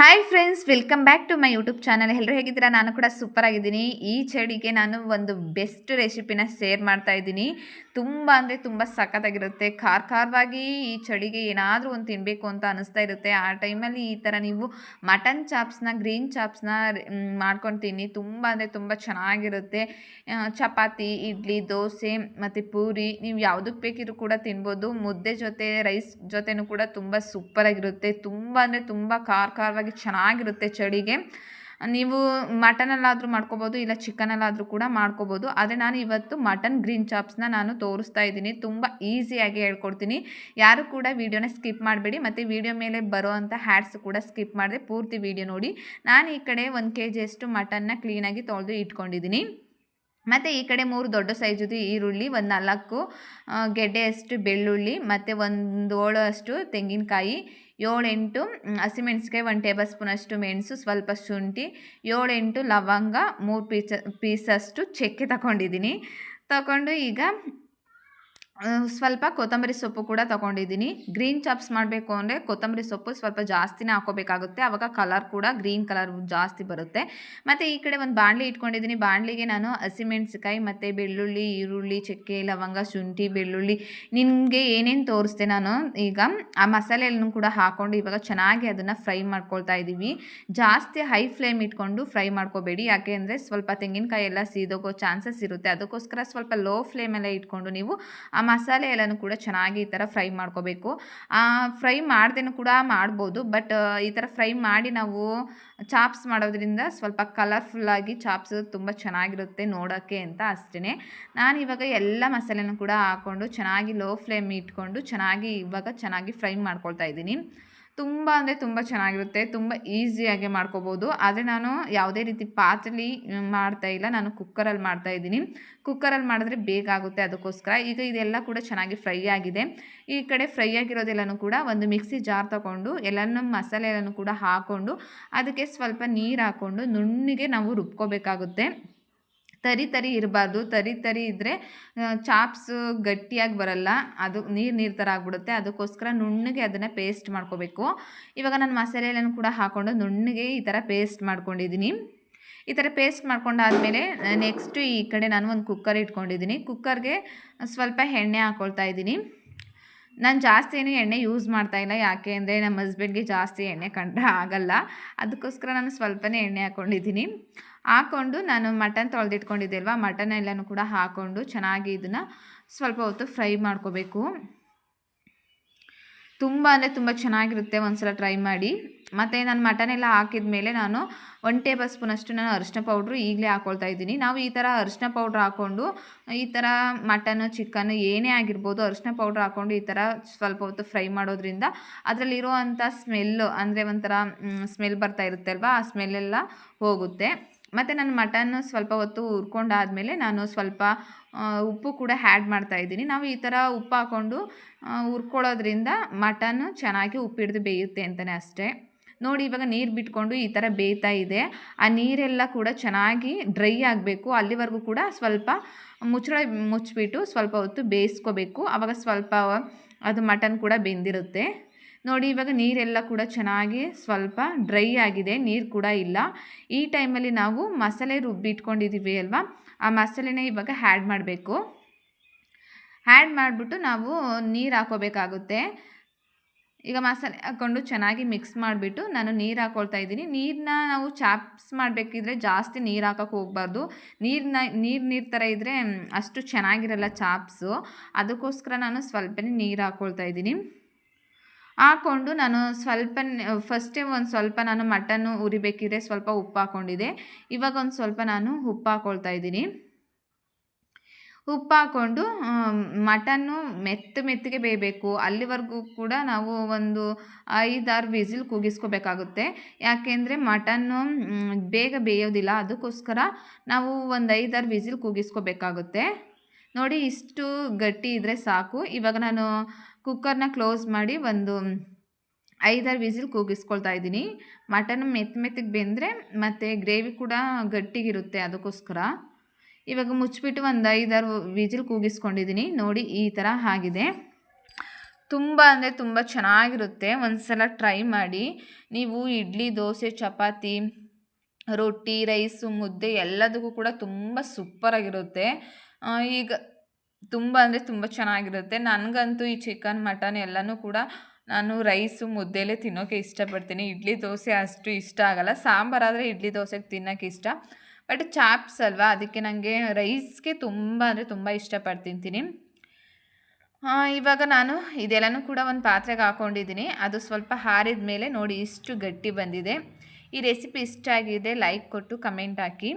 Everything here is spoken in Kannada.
Hi friends welcome back to my YouTube channel ಎಲ್ಲರೂ ಹೇಗಿದ್ದೀರಾ? ನಾನು ಕೂಡ ಸೂಪರ್ ಆಗಿದ್ದೀನಿ. ಈ ಚಳಿಗೆ ನಾನು ಒಂದು ಬೆಸ್ಟ್ ರೆಸಿಪಿನ ಶೇರ್ ಮಾಡ್ತಾ ಇದ್ದೀನಿ. ತುಂಬ ಅಂದರೆ ತುಂಬ ಸಖತ್ತಾಗಿರುತ್ತೆ. ಖಾರ ಖಾರವಾಗಿ ಈ ಚಳಿಗೆ ಏನಾದರೂ ಒಂದು ತಿನ್ನಬೇಕು ಅಂತ ಅನಿಸ್ತಾ ಇರುತ್ತೆ. ಆ ಟೈಮಲ್ಲಿ ಈ ಥರ ನೀವು ಮಟನ್ ಚಾಪ್ಸ್ನ ಗ್ರೀನ್ ಚಾಪ್ಸ್ನ ಮಾಡ್ಕೊಂಡು ತಿನ್ನಿ. ತುಂಬ ಅಂದರೆ ತುಂಬ ಚೆನ್ನಾಗಿರುತ್ತೆ. ಚಪಾತಿ, ಇಡ್ಲಿ, ದೋಸೆ ಮತ್ತು ಪೂರಿ ನೀವು ಯಾವುದಕ್ಕೆ ಬೇಕಿದ್ರು ಕೂಡ ತಿನ್ಬೋದು. ಮುದ್ದೆ ಜೊತೆ ರೈಸ್ ಜೊತೆನೂ ಕೂಡ ತುಂಬ ಸೂಪರಾಗಿರುತ್ತೆ ತುಂಬ ಅಂದರೆ ತುಂಬ ಖಾರ ಖಾರವಾಗಿ ಚೆನ್ನಾಗಿರುತ್ತೆ ಚಳಿಗೆ. ನೀವು ಮಟನಲ್ಲಾದರೂ ಮಾಡ್ಕೋಬೋದು, ಇಲ್ಲ ಚಿಕನಲ್ಲಾದರೂ ಕೂಡ ಮಾಡ್ಕೋಬೋದು. ಆದರೆ ನಾನು ಇವತ್ತು ಮಟನ್ ಗ್ರೀನ್ ಚಾಪ್ಸ್ನ ನಾನು ತೋರಿಸ್ತಾ ಇದ್ದೀನಿ. ತುಂಬ ಈಸಿಯಾಗಿ ಹೇಳ್ಕೊಡ್ತೀನಿ. ಯಾರು ಕೂಡ ವೀಡಿಯೋನ ಸ್ಕಿಪ್ ಮಾಡಬೇಡಿ, ಮತ್ತು ವೀಡಿಯೋ ಮೇಲೆ ಬರೋ ಅಂಥ ಹ್ಯಾಡ್ಸ್ ಕೂಡ ಸ್ಕಿಪ್ ಮಾಡಿದೆ ಪೂರ್ತಿ ವೀಡಿಯೋ ನೋಡಿ. ನಾನು ಈ ಕಡೆ ಒಂದು ಕೆ ಜಿಯಷ್ಟು ಮಟನ್ನ ಕ್ಲೀನಾಗಿ ತೊಳೆದು ಇಟ್ಕೊಂಡಿದ್ದೀನಿ. ಮತ್ತು ಈ ಕಡೆ ಮೂರು ದೊಡ್ಡ ಸೈಜುದು ಈರುಳ್ಳಿ ಒಂದು ನಾಲ್ಕು ಆ, ಗೆಡ್ಡೆಯಷ್ಟು ಬೆಳ್ಳುಳ್ಳಿ ಮತ್ತು ಒಂದು ಓಳು ಅಷ್ಟು ತೆಂಗಿನಕಾಯಿ ಏಳೆಂಟು ಮ್, ಹಸಿಮೆಣ್ಸಿಕಾಯಿ ಒಂದು ಟೇಬಲ್ ಸ್ಪೂನಷ್ಟು ಮೆಣಸು ಸ್ವಲ್ಪ ಶುಂಠಿ ಏಳೆಂಟು ಲವಂಗ ಮೂರು ಪೀಸ ಪೀಸಷ್ಟು ಚಕ್ಕೆ ತಗೊಂಡಿದ್ದೀನಿ. ತಗೊಂಡು ಈಗ ಆ, ಸ್ವಲ್ಪ ಕೊತ್ತಂಬರಿ ಸೊಪ್ಪು ಕೂಡ ತಗೊಂಡಿದ್ದೀನಿ. ಗ್ರೀನ್ ಚಾಪ್ಸ್ ಮಾಡಬೇಕು ಅಂದರೆ ಕೊತ್ತಂಬರಿ ಸೊಪ್ಪು ಸ್ವಲ್ಪ ಜಾಸ್ತಿನೇ ಹಾಕೋಬೇಕಾಗುತ್ತೆ. ಆವಾಗ ಕಲರ್ ಕೂಡ ಗ್ರೀನ್ ಕಲರ್ ಜಾಸ್ತಿ ಬರುತ್ತೆ. ಮತ್ತು ಈ ಕಡೆ ಒಂದು ಬಾಣಲಿ ಇಟ್ಕೊಂಡಿದ್ದೀನಿ. ಬಾಣಲಿಗೆ ನಾನು ಹಸಿಮೆಣ್ಸಿಕಾಯಿ ಮತ್ತು ಬೆಳ್ಳುಳ್ಳಿ, ಈರುಳ್ಳಿ, ಚಕ್ಕೆ, ಲವಂಗ, ಶುಂಠಿ, ಬೆಳ್ಳುಳ್ಳಿ. ನಿಮಗೆ ಏನೇನು ತೋರಿಸ್ದೆ ನಾನು ಈಗ ಆ ಮಸಾಲೆಯನ್ನು ಕೂಡ ಹಾಕ್ಕೊಂಡು ಇವಾಗ ಚೆನ್ನಾಗಿ ಅದನ್ನು ಫ್ರೈ ಮಾಡ್ಕೊಳ್ತಾ ಇದ್ದೀವಿ ಜಾಸ್ತಿ ಹೈ ಫ್ಲೇಮ್ ಇಟ್ಕೊಂಡು ಫ್ರೈ ಮಾಡ್ಕೋಬೇಡಿ. ಯಾಕೆ ಅಂದರೆ ಸ್ವಲ್ಪ ತೆಂಗಿನಕಾಯಿ ಎಲ್ಲ ಸೀದೋಗೋ ಚಾನ್ಸಸ್ ಇರುತ್ತೆ. ಅದಕ್ಕೋಸ್ಕರ ಸ್ವಲ್ಪ ಲೋ ಫ್ಲೇಮಲ್ಲೇ ಇಟ್ಕೊಂಡು ನೀವು ಮಸಾಲೆ ಎಲ್ಲನೂ ಕೂಡ ಚೆನ್ನಾಗಿ ಈ ಥರ ಫ್ರೈ ಮಾಡ್ಕೋಬೇಕು. ಫ್ರೈ ಮಾಡ್ದೇನೂ ಕೂಡ ಮಾಡ್ಬೋದು, ಬಟ್ ಈ ಥರ ಫ್ರೈ ಮಾಡಿ ನಾವು ಚಾಪ್ಸ್ ಮಾಡೋದ್ರಿಂದ ಸ್ವಲ್ಪ ಕಲರ್ಫುಲ್ಲಾಗಿ ಚಾಪ್ಸ್ ತುಂಬ ಚೆನ್ನಾಗಿರುತ್ತೆ ನೋಡೋಕ್ಕೆ ಅಂತ ಅಷ್ಟೇ ನಾನು ಇವಾಗ ಎಲ್ಲ ಮಸಾಲೆನೂ ಕೂಡ ಹಾಕ್ಕೊಂಡು ಚೆನ್ನಾಗಿ ಲೋ ಫ್ಲೇಮ್ ಇಟ್ಕೊಂಡು ಚೆನ್ನಾಗಿ ಇವಾಗ ಚೆನ್ನಾಗಿ ಫ್ರೈ ಮಾಡ್ಕೊಳ್ತಾ ಇದ್ದೀನಿ. ತುಂಬ ಅಂದರೆ ತುಂಬ ಚೆನ್ನಾಗಿರುತ್ತೆ, ತುಂಬ ಈಸಿಯಾಗಿ ಮಾಡ್ಕೋಬೋದು. ಆದರೆ ನಾನು ಯಾವುದೇ ರೀತಿ ಪಾತ್ರೆಲಿ ಮಾಡ್ತಾ ಇಲ್ಲ, ನಾನು ಕುಕ್ಕರಲ್ಲಿ ಮಾಡ್ತಾ ಇದ್ದೀನಿ. ಕುಕ್ಕರಲ್ಲಿ ಮಾಡಿದ್ರೆ ಬೇಗ ಆಗುತ್ತೆ ಅದಕ್ಕೋಸ್ಕರ. ಈಗ ಇದೆಲ್ಲ ಕೂಡ ಚೆನ್ನಾಗಿ ಫ್ರೈ ಆಗಿದೆ. ಈ ಕಡೆ ಫ್ರೈ ಆಗಿರೋದೆಲ್ಲನೂ ಕೂಡ ಒಂದು ಮಿಕ್ಸಿ ಜಾರ್ ತಗೊಂಡು, ಎಲ್ಲನೂ ಮಸಾಲೆ ಎಲ್ಲನೂ ಕೂಡ ಹಾಕ್ಕೊಂಡು ಅದಕ್ಕೆ ಸ್ವಲ್ಪ ನೀರು ಹಾಕ್ಕೊಂಡು ನುಣ್ಣಿಗೆ ನಾವು ರುಬ್ಕೋಬೇಕಾಗುತ್ತೆ. ತರಿ ತರಿ ಇರಬಾರ್ದು. ತರಿ ತರಿ ಇದ್ದರೆ ಚಾಪ್ಸ್ ಗಟ್ಟಿಯಾಗಿ ಬರಲ್ಲ. ಅದು ನೀರು ನೀರು ಥರ ಆಗ್ಬಿಡುತ್ತೆ. ಅದಕ್ಕೋಸ್ಕರ ನುಣ್ಣಗೆ ಅದನ್ನು ಪೇಸ್ಟ್ ಮಾಡ್ಕೋಬೇಕು. ಇವಾಗ ನಾನು ಮಸಾಲೆ ಎಲ್ಲನೂ ಕೂಡ ಹಾಕ್ಕೊಂಡು ನುಣ್ಣಗೆ ಈ ಥರ ಪೇಸ್ಟ್ ಮಾಡ್ಕೊಂಡಿದ್ದೀನಿ ಈ ಥರ ಪೇಸ್ಟ್ ಮಾಡ್ಕೊಂಡಾದಮೇಲೆ ನೆಕ್ಸ್ಟು ಈ ಕಡೆ ನಾನು ಒಂದು ಕುಕ್ಕರ್ ಇಟ್ಕೊಂಡಿದ್ದೀನಿ ಕುಕ್ಕರ್ಗೆ ಸ್ವಲ್ಪ ಎಣ್ಣೆ ಹಾಕ್ಕೊಳ್ತಾ ಇದ್ದೀನಿ ನಾನು ಜಾಸ್ತಿ ಏನು ಎಣ್ಣೆ ಯೂಸ್ ಮಾಡ್ತಾ ಇಲ್ಲ. ಯಾಕೆ ಅಂದರೆ ನಮ್ಮ ಹಸ್ಬೆಂಡ್ಗೆ ಜಾಸ್ತಿ ಎಣ್ಣೆ ಕಂಡ್ರೆ ಆಗಲ್ಲ. ಅದಕ್ಕೋಸ್ಕರ ನಾನು ಸ್ವಲ್ಪನೇ ಎಣ್ಣೆ ಹಾಕ್ಕೊಂಡಿದ್ದೀನಿ ಹಾಕ್ಕೊಂಡು ನಾನು ಮಟನ್ ತೊಳೆದಿಟ್ಕೊಂಡಿದ್ದೆ ಅಲ್ವಾ? ಮಟನ್ ಎಲ್ಲನೂ ಕೂಡ ಹಾಕ್ಕೊಂಡು ಚೆನ್ನಾಗಿ ಇದನ್ನು ಸ್ವಲ್ಪ ಹೊತ್ತು ಫ್ರೈ ಮಾಡ್ಕೋಬೇಕು. ತುಂಬ ಅಂದರೆ ತುಂಬ ಚೆನ್ನಾಗಿರುತ್ತೆ ಒಂದು ಸಲ ಟ್ರೈ ಮಾಡಿ. ಮತ್ತು ನಾನು ಮಟನ್ ಎಲ್ಲ ಹಾಕಿದ ಮೇಲೆ ನಾನು ಒನ್ ಟೇಬಲ್ ಸ್ಪೂನಷ್ಟು ನಾನು ಅರಿಶಿನ ಪೌಡ್ರು ಈಗಲೇ ಹಾಕೊಳ್ತಾ ಇದ್ದೀನಿ. ನಾವು ಈ ಥರ ಅರಿಶಿನ ಪೌಡ್ರ್ ಹಾಕ್ಕೊಂಡು ಈ ಥರ ಮಟನ್ ಚಿಕನ್ ಏನೇ ಆಗಿರ್ಬೋದು ಅರಿಶಿನ ಪೌಡ್ರ್ ಹಾಕ್ಕೊಂಡು ಈ ಥರ ಸ್ವಲ್ಪ ಹೊತ್ತು ಫ್ರೈ ಮಾಡೋದ್ರಿಂದ ಅದರಲ್ಲಿರುವಂಥ ಸ್ಮೆಲ್ಲು ಅಂದರೆ ಒಂಥರ ಸ್ಮೆಲ್ ಬರ್ತಾ ಇರುತ್ತೆ ಅಲ್ವಾ? ಆ ಸ್ಮೆಲ್ಲೆಲ್ಲ ಹೋಗುತ್ತೆ. ಮತ್ತು ನಾನು ಮಟನ್ ಸ್ವಲ್ಪ ಹೊತ್ತು ಹುರ್ಕೊಂಡಾದಮೇಲೆ ನಾನು ಸ್ವಲ್ಪ ಉಪ್ಪು ಕೂಡ ಹ್ಯಾಡ್ ಮಾಡ್ತಾ ಇದ್ದೀನಿ. ನಾವು ಈ ಥರ ಉಪ್ಪು ಹಾಕ್ಕೊಂಡು ಹುರ್ಕೊಳ್ಳೋದ್ರಿಂದ ಮಟನ್ ಚೆನ್ನಾಗಿ ಉಪ್ಪಿಡ್ದು ಬೇಯುತ್ತೆ ಅಂತಲೇ ಅಷ್ಟೇ. ನೋಡಿ ಇವಾಗ ನೀರು ಬಿಟ್ಕೊಂಡು ಈ ಥರ ಬೇಯ್ತಾ ಇದೆ. ಆ ನೀರೆಲ್ಲ ಕೂಡ ಚೆನ್ನಾಗಿ ಡ್ರೈ ಆಗಬೇಕು. ಅಲ್ಲಿವರೆಗೂ ಕೂಡ ಸ್ವಲ್ಪ ಮುಚ್ಚಳ ಮುಚ್ಚಿಬಿಟ್ಟು ಸ್ವಲ್ಪ ಹೊತ್ತು ಬೇಯಿಸ್ಕೋಬೇಕು. ಆವಾಗ ಸ್ವಲ್ಪ ಅದು ಮಟನ್ ಕೂಡ ಬೆಂದಿರುತ್ತೆ. ನೋಡಿ ಇವಾಗ ನೀರೆಲ್ಲ ಕೂಡ ಚೆನ್ನಾಗಿ ಸ್ವಲ್ಪ ಡ್ರೈ ಆಗಿದೆ. ನೀರು ಕೂಡ ಇಲ್ಲ. ಈ ಟೈಮಲ್ಲಿ ನಾವು ಮಸಾಲೆ ರುಬ್ಬಿಟ್ಕೊಂಡಿದ್ದೀವಿ ಅಲ್ವಾ? ಆ ಮಸಾಲೆನ ಇವಾಗ ಹ್ಯಾಡ್ ಮಾಡಬೇಕು. ಹ್ಯಾಡ್ ಮಾಡಿಬಿಟ್ಟು ನಾವು ನೀರು ಹಾಕೋಬೇಕಾಗುತ್ತೆ. ಈಗ ಮಸಾಲೆ ಹಾಕ್ಕೊಂಡು ಚೆನ್ನಾಗಿ ಮಿಕ್ಸ್ ಮಾಡಿಬಿಟ್ಟು ನಾನು ನೀರು ಹಾಕ್ಕೊಳ್ತಾ ಇದ್ದೀನಿ. ನೀರನ್ನ ನಾವು ಚಾಪ್ಸ್ ಮಾಡಬೇಕಿದ್ರೆ ಜಾಸ್ತಿ ನೀರು ಹಾಕೋಕೆ ಹೋಗಬಾರ್ದು. ನೀರನ್ನ ನೀರು ನೀರು ಥರ ಇದ್ದರೆ ಅಷ್ಟು ಚೆನ್ನಾಗಿರಲ್ಲ ಚಾಪ್ಸು. ಅದಕ್ಕೋಸ್ಕರ ನಾನು ಸ್ವಲ್ಪನೇ ನೀರು ಹಾಕ್ಕೊಳ್ತಾ ಇದ್ದೀನಿ. ಹಾಕ್ಕೊಂಡು ನಾನು ಸ್ವಲ್ಪ ಫಸ್ಟೇ ಒಂದು ಸ್ವಲ್ಪ ನಾನು ಮಟನ್ನು ಉರಿಬೇಕಿದ್ರೆ ಸ್ವಲ್ಪ ಉಪ್ಪು ಹಾಕ್ಕೊಂಡಿದ್ದೆ ಇವಾಗ ಒಂದು ಸ್ವಲ್ಪ ನಾನು ಉಪ್ಪು ಹಾಕ್ಕೊಳ್ತಾ ಇದ್ದೀನಿ. ಉಪ್ಪು ಹಾಕ್ಕೊಂಡು ಮಟನ್ನು ಮೆತ್ತ ಮೆತ್ತಗೆ ಬೇಯಬೇಕು. ಅಲ್ಲಿವರೆಗೂ ಕೂಡ ನಾವು ಒಂದು ಐದಾರು ವಿಸಿಲ್ ಕೂಗಿಸ್ಕೋಬೇಕಾಗುತ್ತೆ. ಯಾಕೆಂದರೆ ಮಟನ್ನು ಬೇಗ ಬೇಯೋದಿಲ್ಲ. ಅದಕ್ಕೋಸ್ಕರ ನಾವು ಒಂದು ಐದಾರು ವಿಸಿಲ್ ಕೂಗಿಸ್ಕೋಬೇಕಾಗುತ್ತೆ. ನೋಡಿ, ಇಷ್ಟು ಗಟ್ಟಿ ಇದ್ದರೆ ಸಾಕು. ಇವಾಗ ನಾನು ಕುಕ್ಕರ್ನ ಕ್ಲೋಸ್ ಮಾಡಿ ಒಂದು ಐದಾರು ವಿಸಿಲ್ ಕೂಗಿಸ್ಕೊಳ್ತಾ ಇದ್ದೀನಿ. ಮಟನ್ ಮೆತ್ತ ಮೆತ್ತಗೆ ಬೆಂದರೆ ಮತ್ತು ಗ್ರೇವಿ ಕೂಡ ಗಟ್ಟಿಗಿರುತ್ತೆ ಅದಕ್ಕೋಸ್ಕರ. ಇವಾಗ ಮುಚ್ಚಿಬಿಟ್ಟು ಒಂದು ಐದಾರು ವಿಜಿಲ್ ಕೂಗಿಸ್ಕೊಂಡಿದ್ದೀನಿ ನೋಡಿ, ಈ ಥರ ಆಗಿದೆ. ತುಂಬ ಅಂದರೆ ತುಂಬ ಚೆನ್ನಾಗಿರುತ್ತೆ. ಒಂದ್ಸಲ ಟ್ರೈ ಮಾಡಿ. ನೀವು ಇಡ್ಲಿ, ದೋಸೆ, ಚಪಾತಿ, ರೊಟ್ಟಿ, ರೈಸು, ಮುದ್ದೆ ಎಲ್ಲದಕ್ಕೂ ಕೂಡ ತುಂಬ ಸೂಪರಾಗಿರುತ್ತೆ ಈಗ ತುಂಬ ಅಂದರೆ ತುಂಬ ಚೆನ್ನಾಗಿರುತ್ತೆ. ನನಗಂತೂ ಈ ಚಿಕನ್ ಮಟನ್ ಎಲ್ಲನೂ ಕೂಡ ನಾನು ರೈಸು, ಮುದ್ದೆಲೇ ತಿನ್ನೋಕ್ಕೆ ಇಷ್ಟಪಡ್ತೀನಿ. ಇಡ್ಲಿ, ದೋಸೆ ಅಷ್ಟು ಇಷ್ಟ ಆಗಲ್ಲ. ಸಾಂಬಾರಾದರೆ ಇಡ್ಲಿ, ದೋಸೆಗೆ ತಿನ್ನೋಕ್ಕೆ ಇಷ್ಟ. ಬಟ್ ಚಾಪ್ಸ್ ಅಲ್ವಾ? ಅದಕ್ಕೆ ನನಗೆ ರೈಸ್ಗೆ ತುಂಬ ಅಂದರೆ ತುಂಬ ಇಷ್ಟಪಟ್ಟು ತಿಂತೀನಿ ಇವಾಗ ನಾನು ಇದೆಲ್ಲನೂ ಕೂಡ ಒಂದು ಪಾತ್ರೆಗೆ ಹಾಕ್ಕೊಂಡಿದ್ದೀನಿ ಅದು ಸ್ವಲ್ಪ ಹಾರಿದ ಮೇಲೆ ನೋಡಿ ಇಷ್ಟು ಗಟ್ಟಿ ಬಂದಿದೆ. ಈ ರೆಸಿಪಿ ಇಷ್ಟ ಆಗಿದೆ, ಲೈಕ್ ಕೊಟ್ಟು ಕಮೆಂಟ್ ಹಾಕಿ.